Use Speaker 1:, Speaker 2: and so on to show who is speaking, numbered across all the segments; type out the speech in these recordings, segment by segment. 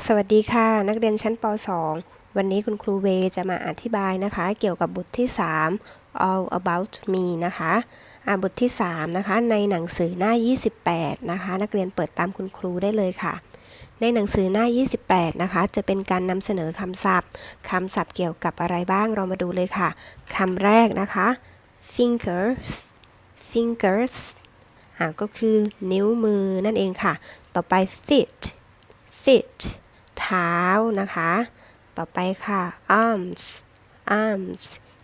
Speaker 1: สวัสดีค่ะ นักเรียนชั้นป .2 วันนี้คุณครูเวจะมาอธิบายนะคะ เกี่ยวกับบทที่ 3 all about me นะคะอ่าบทที่ 3 นะคะ ในหนังสือหน้า 28 นะคะ นักเรียนเปิดตามคุณครูได้เลยค่ะ ในหนังสือหน้า 28 นะคะ จะเป็นการนำเสนอคำศัพท์คำศัพท์เกี่ยวกับอะไรบ้างเรามาดูเลยค่ะคำแรกนะคะ fingers fingers อ่าก็คือนิ้วมือนั่นเองค่ะ ต่อไป feet feet ท้านะคะ ต่อไปค่ะ arms arms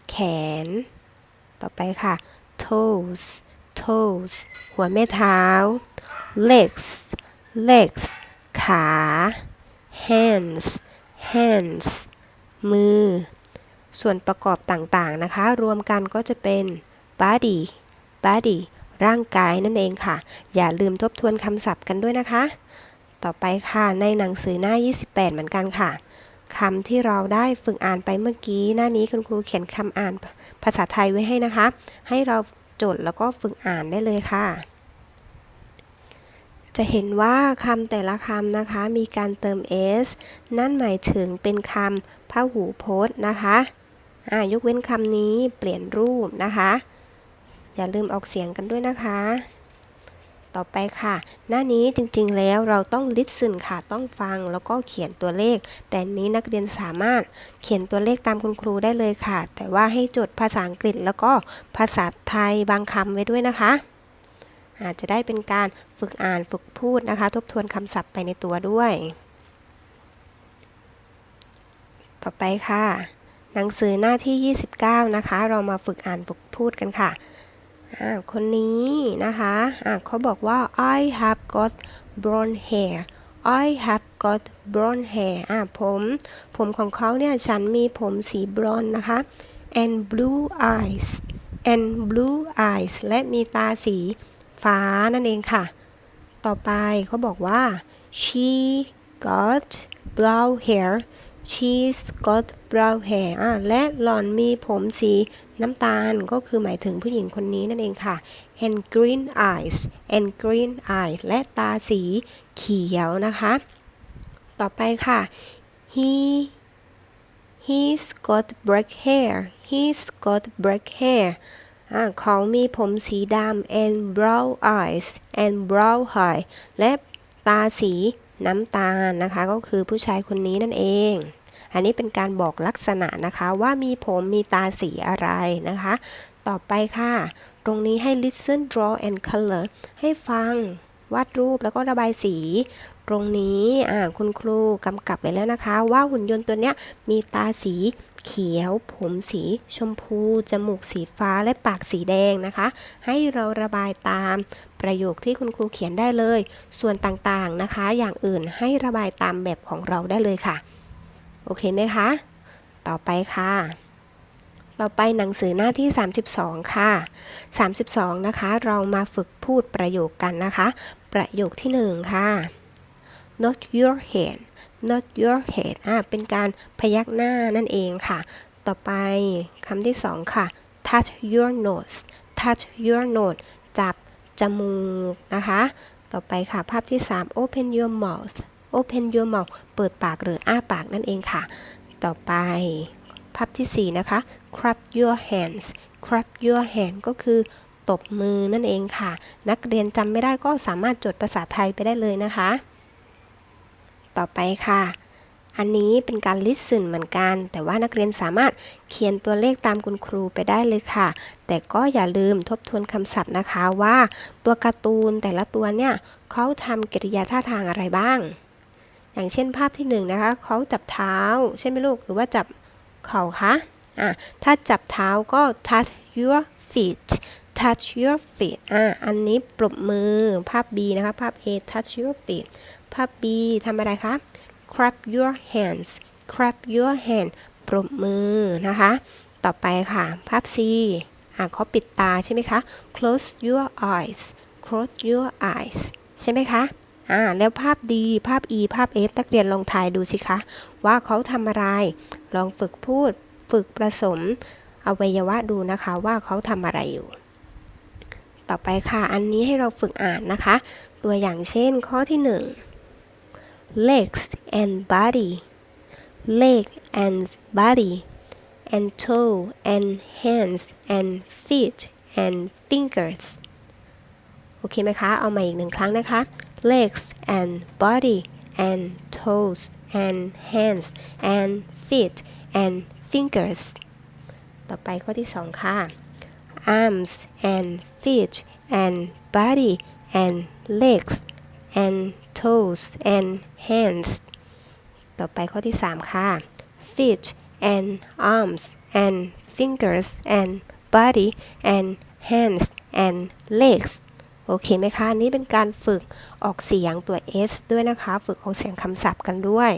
Speaker 1: แขน ต่อไปค่ะ toes toes หัวแม่เท้า legs legs ขา hands hands มือ ส่วนประกอบต่างๆนะคะ รวมกันก็จะเป็น body body ร่างกายนั่นเองค่ะ อย่าลืมทบทวนคำศัพท์กันด้วยนะคะ ต่อไปค่ะ ในหนังสือหน้า 28 เหมือนกันค่ะคำที่เราได้ฝึกอ่านไปเมื่อกี้ หน้านี้คุณครูเขียนคำอ่านภาษาไทยไว้ให้นะคะ ให้เราจดแล้วก็ฝึกอ่านได้เลยค่ะ จะเห็นว่าคำแต่ละคำนะคะ มีการเติม s นั่นหมายถึงเป็นคำพหูพจน์นะคะอ่ายกเว้นคำนี้เปลี่ยนรูปนะคะ อย่าลืมออกเสียงกันด้วยนะคะ ต่อไปค่ะ หน้านี้จริงๆแล้วเราต้อง listen ค่ะ ต้องฟังแล้วก็เขียนตัวเลข แต่นี้นักเรียนสามารถเขียนตัวเลขตามคุณครูได้เลยค่ะ แต่ว่าให้จดภาษาอังกฤษแล้วก็ภาษาไทยบางคำไว้ด้วยนะคะ อาจจะได้เป็นการฝึกอ่านฝึกพูดนะคะ ทบทวนคำศัพท์ไปในตัวด้วย ต่อไปค่ะ หนังสือหน้าที่ 29 นะคะ เรามาฝึกอ่านฝึกพูดกันค่ะ อ่าคนนี้นะคะอ่าเขาบอกว่า I have got blonde hair I have got blonde hair อ่าผม ผมของเขาเนี่ย ฉันมีผมสีบรอนนะคะ and blue eyes and blue eyes และมีตาสีฟ้านั่นเองค่ะ ต่อไปเขาบอกว่า she got brown hair she's got brown hair และหล่อนมีผมสีน้ำตาลก็คือหมายถึงผู้หญิงคนนี้นั่นเองค่ะ and green eyes and green eyes และตาสีเขียวนะคะ ต่อไปค่ะ he he's got black hair he's got black hair เขามีผมสีดำ and brown eyes and brown hair และตาสีน้ำตาลนะคะ ก็คือผู้ชายคนนี้นั่นเอง อันนี้เป็นการบอกลักษณะนะคะว่ามีผมมีตาสีอะไรนะคะ ต่อไปค่ะ ตรงนี้ให้ listen draw and color ให้ฟังวาดรูปแล้วก็ระบายสี ตรงนี้คุณครูกำกับไว้แล้วนะคะ ว่าหุ่นยนต์ตัวเนี้ยมีตาสีเขียว ผมสีชมพู จมูกสีฟ้าและปากสีแดงนะคะ ให้เราระบายตามประโยคที่คุณครูเขียนได้เลย ส่วนต่างๆนะคะ อย่างอื่นให้ระบายตามแบบของเราได้เลยค่ะ โอเคไหมคะ ต่อไปค่ะ ต่อไปหนังสือหน้าที่ 32 ค่ะ 32 นะคะ เรามาฝึกพูดประโยคกันนะคะ ประโยคที่ 1 ค่ะ not your head not your head อ่าเป็นการพยักหน้านั่นเองค่ะ ต่อไปคำที่ 2 ค่ะ touch your nose touch your nose จับจมูกนะคะ ต่อไปค่ะภาพที่ 3 open your mouth open your mouth เปิดปากหรืออ้าปากนั่นเองค่ะ ต่อไปภาพที่ 4 นะคะ clap your hands clap your hand ก็คือตบมือนั่นเองค่ะ นักเรียนจำไม่ได้ก็สามารถจดภาษาไทยไปได้เลยนะคะ ต่อไปค่ะ อันนี้เป็นการ listen เหมือนกัน แต่ว่านักเรียนสามารถเขียนตัวเลขตามคุณครูไปได้เลยค่ะ แต่ก็อย่าลืมทบทวนคำศัพท์นะคะว่า ตัวการ์ตูนแต่ละตัวเนี่ยเขาทำกริยาท่าทางอะไรบ้าง อย่างเช่นภาพที่หนึ่งนะคะเขาจับเท้าใช่ไหมลูกหรือว่าจับเข่าคะอะถ้าจับเท้าก็ touch your feet touch your feet อะอันนี้ปรบมือภาพ B นะคะ ภาพ A touch your feet ภาพ B ทำอะไรคะ clap your hands clap your hand ปรบมือนะคะ ต่อไปค่ะ ภาพ C อะเขาปิดตาใช่ไหมคะ close your eyes close your eyes ใช่ไหมคะ อ่าแล้วภาพ D ภาพ E ภาพ F นักเรียนลองทายดูสิคะ ว่าเขาทำอะไร ลองฝึกพูด ฝึกผสมอวัยวะดูนะคะว่าเขาทำอะไรอยู่ ต่อไปค่ะ อันนี้ให้เราฝึกอ่านนะคะ ตัวอย่างเช่นข้อที่ legs and body leg and body and toe and hands and feet and fingers โอเคไหมคะ เอาใหม่อีกหนึ่งครั้งนะคะ legs and body and toes and hands and feet and fingers ต่อไปข้อที่สองค่ะ arms and feet and body and legs and toes and hands ต่อไปข้อที่ 3 ค่ะ feet and arms and fingers and body and hands and legs โอเคไหมคะ อันนี้เป็นการฝึกออกเสียงตัว s ด้วยนะคะ ฝึกออกเสียงคำศัพท์กันด้วย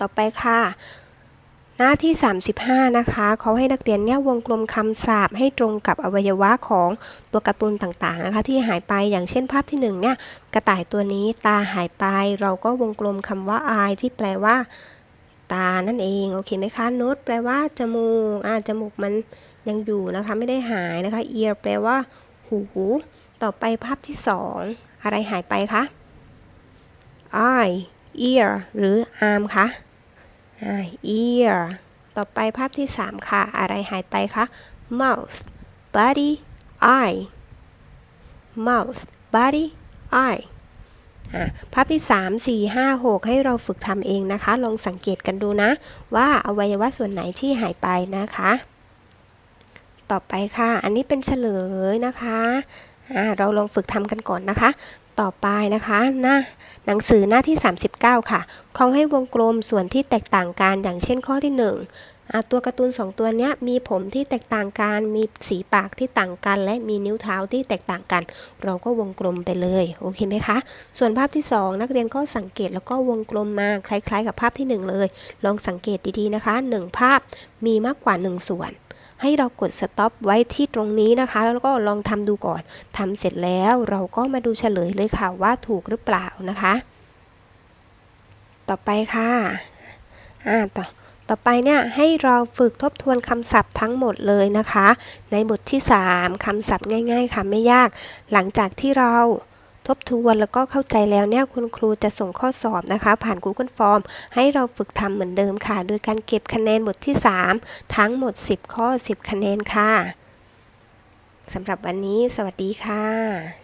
Speaker 1: ต่อไปค่ะ หน้าที่ 35 นะคะเขาให้นักเรียนเนี่ยวงกลมคำศัพท์ให้ตรงกับอวัยวะของตัวการ์ตูนต่างๆนะคะ ที่หายไปอย่างเช่นภาพที่1เนี่ยกระต่ายตัวนี้ตาหายไป เราก็วงกลมคำว่า eye ที่แปลว่า ตานั่นเองโอเคไหมคะโน้ตแปลว่าจมูกอ่าจมูกมันยังอยู่นะคะไม่ได้หายนะคะ ear แปลว่าหู ต่อไปภาพที่ 2 อะไรหายไปคะ eye ear หรือ arm คะ ear ต่อไปภาพที่ 3 ค่ะ อะไรหายไปคะ mouth body eye mouth body eye ภาพที่ 3 4 5 6 ให้เราฝึกทำเองนะคะ ลองสังเกตกันดูนะ ว่าอวัยวะส่วนไหนที่หายไปนะคะ ต่อไปค่ะ อันนี้เป็นเฉลยนะคะ เราลองฝึกทำกันก่อนนะคะ ต่อไปนะคะหน้าหนังสือหน้าที่ 39 ค่ะเขาให้วงกลมส่วนที่แตกต่างกันอย่างเช่นข้อที่1อ่าตัวการ์ตูน 2 ตัวนี้มีผมที่แตกต่างกัน มีสีปากที่ต่างกัน และมีนิ้วเท้าที่แตกต่างกัน เราก็วงกลมไปเลย โอเคไหมคะ ส่วนภาพที่ 2 นักเรียนก็สังเกตแล้วก็วงกลมมาคล้าย ๆ กับภาพที่ 1 เลย ลองสังเกตดีๆนะคะ 1 ภาพมีมากกว่า 1 ส่วน ให้เรากด stop ไว้ที่ตรงนี้นะคะ แล้วก็ลองทำดูก่อนทำเสร็จแล้วเราก็มาดูเฉลยเลยค่ะว่าถูกหรือเปล่านะคะ ต่อไปค่ะอ่าต่อต่อไปเนี่ยให้เราฝึกทบทวนคำศัพท์ทั้งหมดเลยนะคะ ในบทที่ 3คำศัพท์ง่าย ๆค่ะไม่ยาก หลังจากที่เรา ทบทวนแล้วก็เข้าใจแล้วเนี่ยคุณครูจะส่งข้อสอบนะคะ ผ่าน Google Form ให้เราฝึกทำเหมือนเดิมค่ะ โดยการเก็บคะแนนบทที่ 3 ทั้งหมด 10 ข้อ 10 คะแนนค่ะสำหรับวันนี้ สวัสดีค่ะ